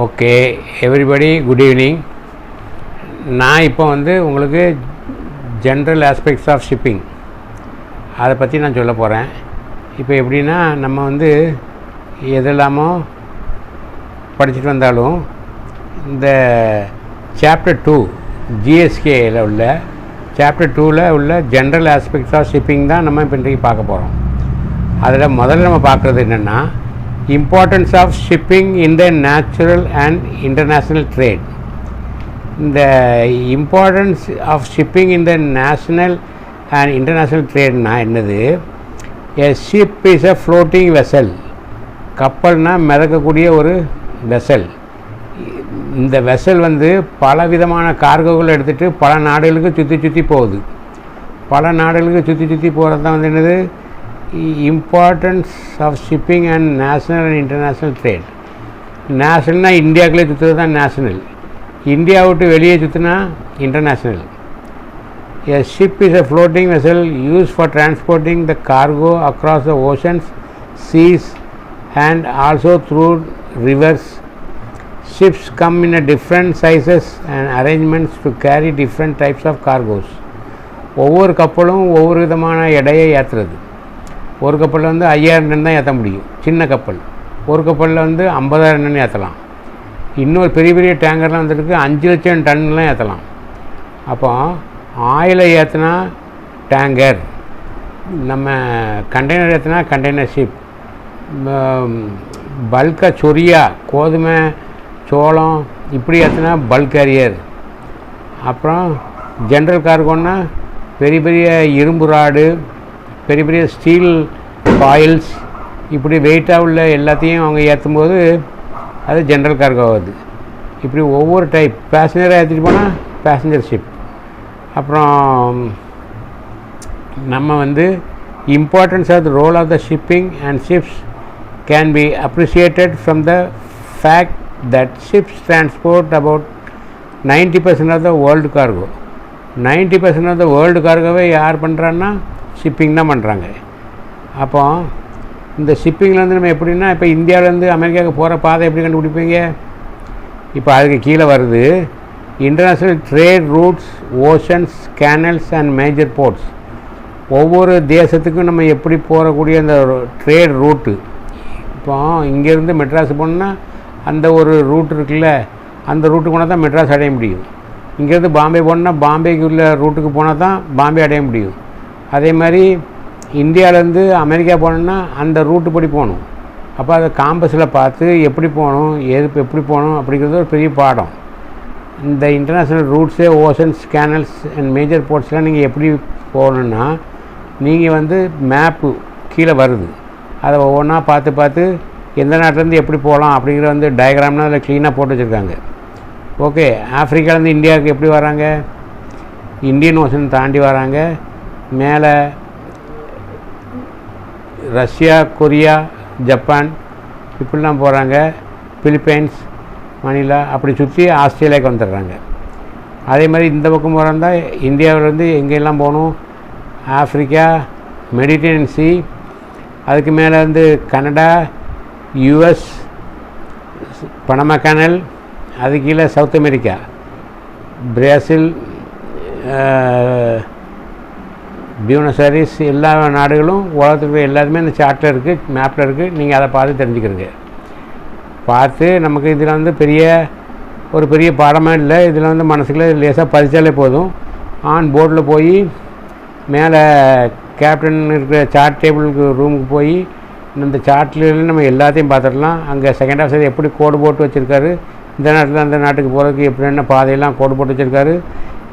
Okay everybody good evening நான் இப்போ வந்து உங்களுக்கு ஜென்ரல் ஆஸ்பெக்ட்ஸ் ஆஃப் ஷிப்பிங் அதை பற்றி நான் சொல்ல போகிறேன் இப்போ எப்படின்னா நம்ம வந்து எதெல்லாமோ படிச்சுட்டு வந்தாலும் இந்த சாப்டர் டூ ஜிஎஸ்கேயில் உள்ள சாப்டர் டூவில் உள்ள ஜென்ரல் ஆஸ்பெக்ட்ஸ் ஆஃப் ஷிப்பிங் தான் நம்ம இப்போ இன்றைக்கு பார்க்க போகிறோம் அதில் முதல்ல நம்ம பார்க்குறது என்னென்னா importance of shipping in the natural and international trade இந்த importance of shipping in the national and international ட்ரேட்னா என்னது? A ship is a floating vessel கப்பல்னால் மிதக்கக்கூடிய ஒரு வெசல் இந்த வெசல் வந்து பல விதமான கார்கோகள் எடுத்துகிட்டு பல நாடுகளுக்கு சுற்றி சுற்றி போகுது. பல நாடுகளுக்கு சுற்றி சுற்றி போகிறது தான் வந்து என்னது? Importance of shipping and national and international trade நேஷ்னல்னால் இந்தியாவுக்குள்ளே சுற்றுறது தான் நேஷ்னல் இந்தியா விட்டு வெளியே சுற்றினா international A ship is a floating vessel used for transporting the cargo across the oceans, seas, and also through rivers. Ships come in a different sizes and arrangements to carry different types of cargoes. ஒவ்வொரு கப்பலும் ஒவ்வொரு விதமான எடையை ஏற்றுறது ஒரு கப்பலில் வந்து ஐயாயிரம் டன் தான் ஏற்ற முடியும். சின்ன கப்பல். ஒரு கப்பலில் வந்து ஐம்பதாயிரம் டன் ஏற்றலாம் இன்னொரு பெரிய பெரிய டேங்கர்லாம் வந்துருக்கு அஞ்சு லட்சம் டன்லாம் ஏற்றலாம் அப்போ ஆயிலை ஏற்றினா டேங்கர் நம்ம கண்டெய்னர் ஏற்றினா கண்டெய்னர் ஷிப் பல்காக சொரியா கோதுமை சோளம் இப்படி ஏற்றினா பல்க் கேரியர். அப்புறம் ஜென்ரல் கார்கோன்னா பெரிய பெரிய இரும்பு ராடு பெரிய பெரிய ஸ்டீல் பாயில்ஸ் இப்படி வெயிட்டாக உள்ள எல்லாத்தையும் அவங்க ஏற்றும்போது அது ஜென்ரல் கார்கோ ஆகுது. இப்படி ஒவ்வொரு டைப் பேசஞ்சராக ஏற்றிட்டு போனால் பேசஞ்சர் ஷிப் அப்புறம் நம்ம வந்து importance of the role of the shipping and ships can be appreciated from the fact that ships transport about ninety percent of the world cargo ninety percent of the world கார்கோவை யார் பண்ணுறான்னா shipping தான் பண்ணுறாங்க அப்போ இந்த ஷிப்பிங்லேருந்து நம்ம எப்படின்னா இப்போ இந்தியாவிலேருந்து அமெரிக்காவுக்கு போகிற பாதை எப்படி கண்டுபிடிப்பீங்க? இப்போ அதுக்கு கீழே வருது international trade routes oceans canals and major ports ஒவ்வொரு தேசத்துக்கும் நம்ம எப்படி போகக்கூடிய அந்த ட்ரேட் ரூட்டு இப்போ இங்கேருந்து மெட்ராஸ் போனோம்னா அந்த ஒரு ரூட் இருக்குல்ல அந்த ரூட்டு போனால் தான் மெட்ராஸ் அடைய முடியும். இங்கேருந்து பாம்பே போனோம்னா பாம்பேக்கு உள்ள ரூட்டுக்கு போனால் தான் பாம்பே அடைய முடியும். அதே மாதிரி இந்தியாவிலேருந்து அமெரிக்கா போனோம்னா அந்த ரூட்டு படி போகணும். அப்போ அதை காம்பஸில் பார்த்து எப்படி போகணும் எது எப்படி போகணும் அப்படிங்கிறது ஒரு பெரிய பாடம். இந்த இன்டர்நேஷ்னல் ரூட்ஸே ஓஷன்ஸ் கேனல்ஸ் அண்ட் மேஜர் போர்ட்ஸ்லாம் நீங்கள் எப்படி போகணுன்னா நீங்கள் வந்து மேப்பு கீழே வருது. அதை ஒவ்வொன்றா பார்த்து பார்த்து எந்த நாட்டிலேருந்து எப்படி போகலாம் அப்படிங்கிற வந்து டயக்ராம்னா அதில் க்ளீனாக போட்டு வச்சுருக்காங்க. ஓகே ஆஃப்ரிக்காலேருந்து இந்தியாவுக்கு எப்படி வராங்க? இந்தியன் ஓஷன் தாண்டி வராங்க. மேலே ரஷ்யா கொரியா ஜப்பான் இப்படிலாம் போகிறாங்க பிலிப்பைன்ஸ் மணிலா அப்படி சுற்றி ஆஸ்திரேலியாவுக்கு வந்துடுறாங்க. அதே மாதிரி இந்த பக்கம் போகிறதா இந்தியாவிலேருந்து எங்கெல்லாம் போகணும்? ஆஃப்ரிக்கா மெடிட்டரேனியன் சி அதுக்கு மேலே வந்து கனடா யுஎஸ் பனமா கேனல் அது கீழே South America Brazil Buenos Aires எல்லா நாடுகளும் உலகத்துக்கு எல்லாருமே இந்த சார்ட்டில் இருக்குது மேப்பில் இருக்குது நீங்கள் அதை பார்த்து தெரிஞ்சுக்கிறீங்க. பார்த்து நமக்கு இதில் வந்து பெரிய ஒரு பெரிய பாடமாக இல்லை. இதில் வந்து மனசுக்குள்ளே லேசாக பதிச்சாலே போதும். ஆன் போர்டில் போய் மேலே கேப்டன் இருக்கிற சார்ட் டேபிளுக்கு ரூமுக்கு போய் இந்த சார்ட்ல நம்ம எல்லாத்தையும் பார்த்துடலாம். அங்கே செகண்ட் ஆஃபீஸர் எப்படி கோடு போட்டு வச்சுருக்காரு இந்த நாட்டில் அந்த நாட்டுக்கு போகிறதுக்கு எப்படி என்ன பாதையெல்லாம் கோடு போட்டு வச்சுருக்காரு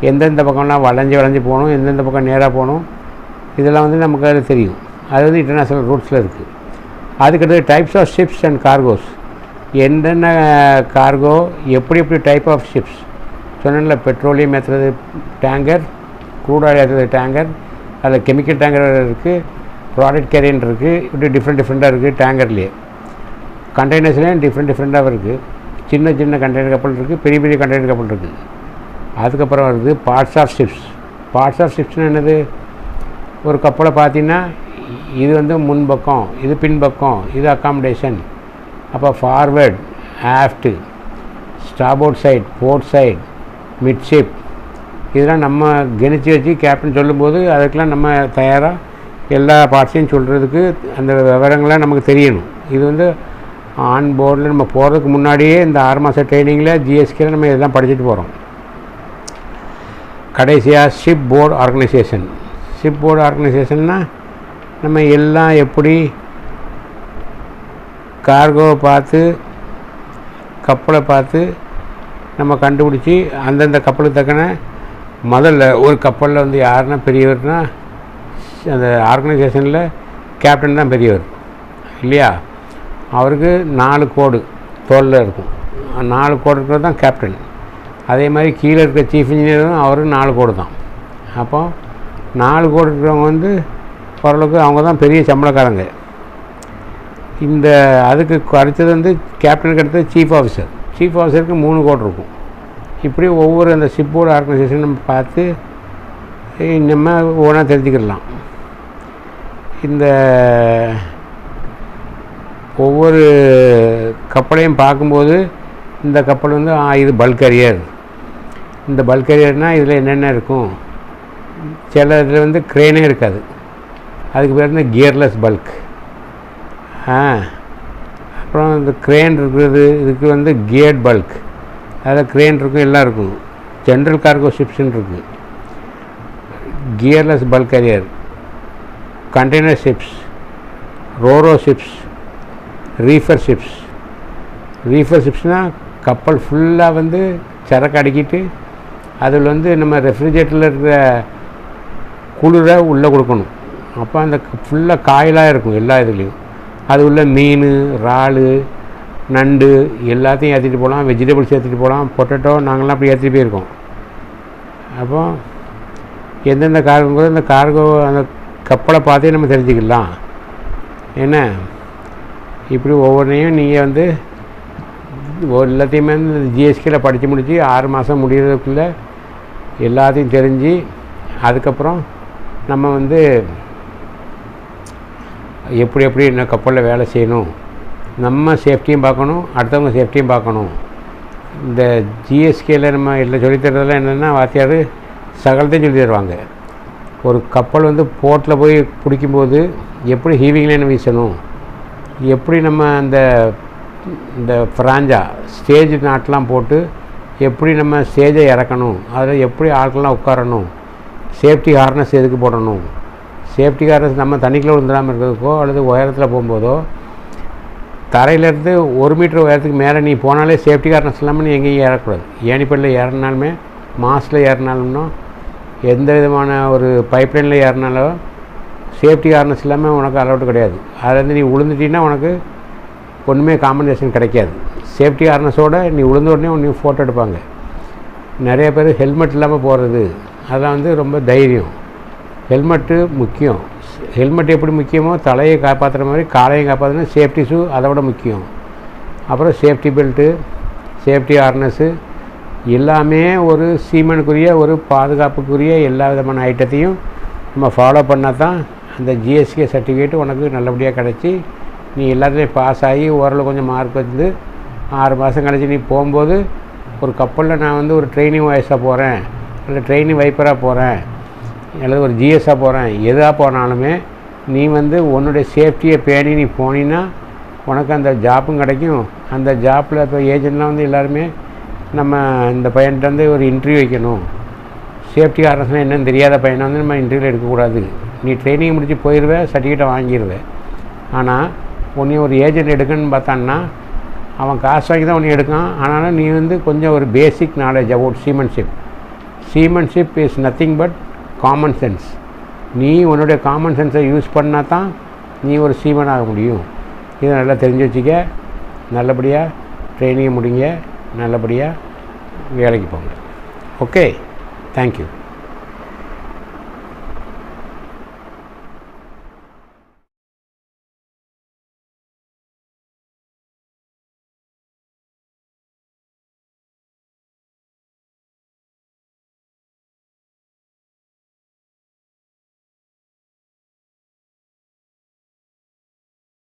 எந்தெந்த பக்கம்லாம் வளைஞ்சி வளைஞ்சி போகணும் எந்தெந்த பக்கம் நேராக போகணும் இதெல்லாம் வந்து நமக்கு அது தெரியும். அது வந்து இன்டர்நேஷ்னல் ரூட்ஸில் இருக்குது அதுக்கடுத்து types of ships and cargos என்னென்ன கார்கோ எப்படி எப்படி டைப் ஆஃப் ஷிப்ஸ் சொன்னல பெட்ரோலியம் ஏற்றுறது டேங்கர் க்ரூட் ஆயில் ஏற்றுறது டேங்கர் அதில் கெமிக்கல் டேங்கர் இருக்குது ப்ராடக்ட் கேரியன் இருக்குது இப்படி டிஃப்ரெண்ட் டிஃப்ரெண்ட்டாக இருக்குது டேங்கர்லேயே கண்டெய்னர்ஸ்லேயும் டிஃப்ரெண்ட் டிஃப்ரெண்ட்டாக இருக்குது சின்ன சின்ன கண்டெய்னர் கப்பல் இருக்குது பெரிய பெரிய கண்டெய்னர் கப்பல் இருக்குது அதுக்கப்புறம் வருது parts of ships parts of ஷிப்ஸ்னால் என்னது? ஒரு கப்பலை பார்த்தீங்கன்னா இது வந்து முன்பக்கம் இது பின்பக்கம் இது அக்காமடேஷன் அப்போ forward aft starboard side port side midship இதெல்லாம் நம்ம கணிச்சு வச்சு கேப்டன் சொல்லும்போது அதுக்கெலாம் நம்ம தயாராக எல்லா பார்ட்ஸையும் சொல்கிறதுக்கு அந்த விவரங்கள்லாம் நமக்கு தெரியணும். இது வந்து ஆன் போர்டில் நம்ம போகிறதுக்கு முன்னாடியே இந்த ஆறு மாத ட்ரைனிங்கில் ஜிஎஸ்கேல நம்ம இதெல்லாம் படிச்சுட்டு போகிறோம் கடைசியாக ship board organisation ship board ஆர்கனைசேஷன்னா நம்ம எல்லாம் எப்படி கார்கோவை பார்த்து கப்பலை பார்த்து நம்ம கண்டுபிடிச்சி அந்தந்த கப்பலுக்கு தக்கன முதல்ல ஒரு கப்பலில் வந்து யாருன்னா பெரியவர்னா அந்த ஆர்கனைசேஷனில் கேப்டன் தான் பெரியவர். இல்லையா? அவருக்கு நாலு கோடு தோலில் இருக்கும். நாலு கோடு இருக்கிறது தான் கேப்டன் அதே மாதிரி கீழே இருக்க சீஃப் இன்ஜினியரும் அவருக்கு நாலு கோடு தான். அப்போ நாலு கோடி இருக்கிறவங்க வந்து ஓரளவுக்கு அவங்க தான் பெரிய சம்பளக்காரங்க. இந்த அதுக்கு அடுத்தது வந்து கேப்டனுக்கு அடுத்தது சீஃப் ஆஃபீஸர் சீஃப் ஆஃபீஸருக்கு மூணு கோடி இருக்கும். இப்படி ஒவ்வொரு அந்த ஷிப்போர்டு ஆர்கனைசேஷன் நம்ம பார்த்து நம்ம ஒவ்வொன்றா தெரிஞ்சுக்கிடலாம். இந்த ஒவ்வொரு கப்பலையும் பார்க்கும்போது இந்த கப்பல் வந்து ஆ, இது பல்கரியர் இந்த பல்கரியர்னால் இதில் என்னென்ன இருக்கும்? சில இதில் வந்து க்ரேனே இருக்காது. அதுக்கு பேர் வந்து கியர்லெஸ் பல்க் ஆ. அப்புறம் இந்த க்ரேன் இருக்கிறது இதுக்கு வந்து கியர்ட் பல்க் அதில் க்ரேன் இருக்கும் எல்லாம் இருக்கும். ஜென்ரல் கார்கோ ஷிப்ஸ்ன்னு இருக்குது gearless bulk carrier container ships roro ships reefer ships reefer ஷிப்ஸ்னால் கப்பல் ஃபுல்லாக வந்து சரக்கு அடிக்கிட்டு அதில் வந்து நம்ம ரெஃப்ரிஜரேட்டரில் இருக்கிற குளிரை உள்ளே கொடுக்கணும். அப்போ அந்த ஃபுல்லாக காயிலாக இருக்கும் எல்லா இதுலேயும். அது உள்ள மீன் இறால் நண்டு எல்லாத்தையும் ஏற்றிட்டு போகலாம் வெஜிடபிள்ஸ் ஏற்றிட்டு போகலாம் பொட்டேட்டோ நாங்களாம் அப்படி ஏற்றிட்டு போயிருக்கோம். அப்போ எந்தெந்த கார்கோ அந்த கார்கோ அந்த கப்பலை பார்த்தே நம்ம தெரிஞ்சுக்கலாம். என்ன? இப்படி ஒவ்வொன்றையும் நீங்கள் வந்து எல்லாத்தையுமே வந்து ஜிஎஸ்கியில் படித்து முடித்து ஆறு மாதம் முடிகிறதுக்குள்ளே எல்லாத்தையும் தெரிஞ்சு அதுக்கப்புறம் நம்ம வந்து எப்படி எப்படி என்ன கப்பலில் வேலை செய்யணும் நம்ம சேஃப்டியும் பார்க்கணும் அடுத்தவங்க சேஃப்டியும் பார்க்கணும். இந்த ஜிஎஸ்கேயில் நம்ம எல்லாம் சொல்லித்தரதெல்லாம் என்னென்னா வாத்தியார் சகலத்தையும் சொல்லி தருவாங்க. ஒரு கப்பல் வந்து போர்ட்டில் போய் பிடிக்கும்போது எப்படி ஹீவிங் லைன் வீசணும் எப்படி நம்ம அந்த இந்த ஃப்ராஞ்சா ஸ்டேஜ் நாட்டெலாம் போட்டு எப்படி நம்ம ஸ்டேஜை இறக்கணும் அதில் எப்படி ஆட்கள்லாம் உட்காரணும் சேஃப்டி ஹார்னஸ் எதுக்கு போடணும்? சேஃப்டி ஹார்னஸ் நம்ம தண்ணிக்குள்ளே விழுந்துடாமல் இருக்கிறதுக்கோ அல்லது உயரத்தில் போகும்போதோ தரையிலேருந்து ஒரு மீட்டர் உயரத்துக்கு மேலே நீ போனாலே சேஃப்டி ஹார்னஸ் இல்லாமல் நீ எங்கேயும் ஏறக்கூடாது. ஏனிப்பள்ளியில் ஏறினாலுமே மாஸில் ஏறினாலும்னா எந்த விதமான ஒரு பைப்லைனில் ஏறினாலோ சேஃப்டி ஹார்னஸ் இல்லாமல் உனக்கு அலௌட் கிடையாது. அதுலேருந்து நீ விழுந்துட்டீங்கன்னா உனக்கு ஒன்றுமே காம்பன்சேஷன் கிடைக்காது. சேஃப்டி ஹார்னஸோடு நீ விழுந்த உடனே உன்னை ஃபோட்டோ எடுப்பாங்க. நிறைய பேர் ஹெல்மெட் இல்லாமல் போகிறது அதெல்லாம் வந்து ரொம்ப தைரியம். ஹெல்மெட்டு முக்கியம். ஹெல்மெட் எப்படி முக்கியமோ தலையை காப்பாற்றுற மாதிரி காலையும் காப்பாற்றணும் சேஃப்டி ஷூ அதை விட முக்கியம். அப்புறம் சேஃப்டி பெல்ட்டு சேஃப்டி ஹார்னஸ்ஸு எல்லாமே ஒரு சீமனுக்குரிய ஒரு பாதுகாப்புக்குரிய எல்லா விதமான ஐட்டத்தையும் நம்ம ஃபாலோ பண்ணால் தான் அந்த ஜிஎஸ்கே சர்டிஃபிகேட் உனக்கு நல்லபடியாக கிடச்சி. நீ எல்லாத்துலேயும் பாஸ் ஆகி ஓரளவு கொஞ்சம் மார்க் வந்து ஆறு மாதம் கழிச்சு நீ போகும்போது ஒரு கப்பலில் நான் வந்து ஒரு ட்ரைனிங் வாய்ஸாக போகிறேன் இல்லை ட்ரெயின் வைப்பராக போகிறேன் அல்லது ஒரு ஜிஎஸ்ஸாக போகிறேன் எதாக போனாலுமே நீ வந்து உன்னுடைய சேஃப்டியை பேணி நீ போனீன்னா உனக்கு அந்த ஜாப்பும் கிடைக்கும். அந்த ஜாப்பில் இப்போ ஏஜென்ட்லாம் வந்து எல்லாருமே நம்ம இந்த பையன்கிட்ட வந்து ஒரு இன்டர்வியூ வைக்கணும். சேஃப்டி காரணம் என்னன்னு தெரியாத பையனை வந்து நம்ம இன்டர்வியூவில் எடுக்கக்கூடாது. நீ ட்ரைனிங் முடித்து போயிடுவேன் சர்டிஃபிகேட்டை வாங்கிடுவேன் ஆனால் உன்னை ஒரு ஏஜென்ட் எடுக்கணும்னு பார்த்தான்னா அவன் காசு வாங்கி தான் உன்னை எடுக்கான். ஆனாலும் நீ வந்து கொஞ்சம் ஒரு basic knowledge about seamanship seamanship is nothing but common sense நீ உன்னுடைய காமன் சென்ஸை யூஸ் பண்ணால் தான் நீ ஒரு சீமன் ஆக முடியும். இதை நல்லா தெரிஞ்சு வச்சுக்க நல்லபடியாக ட்ரைனிங்கை முடிங்க நல்லபடியாக வேலைக்கு போங்க. Okay thank you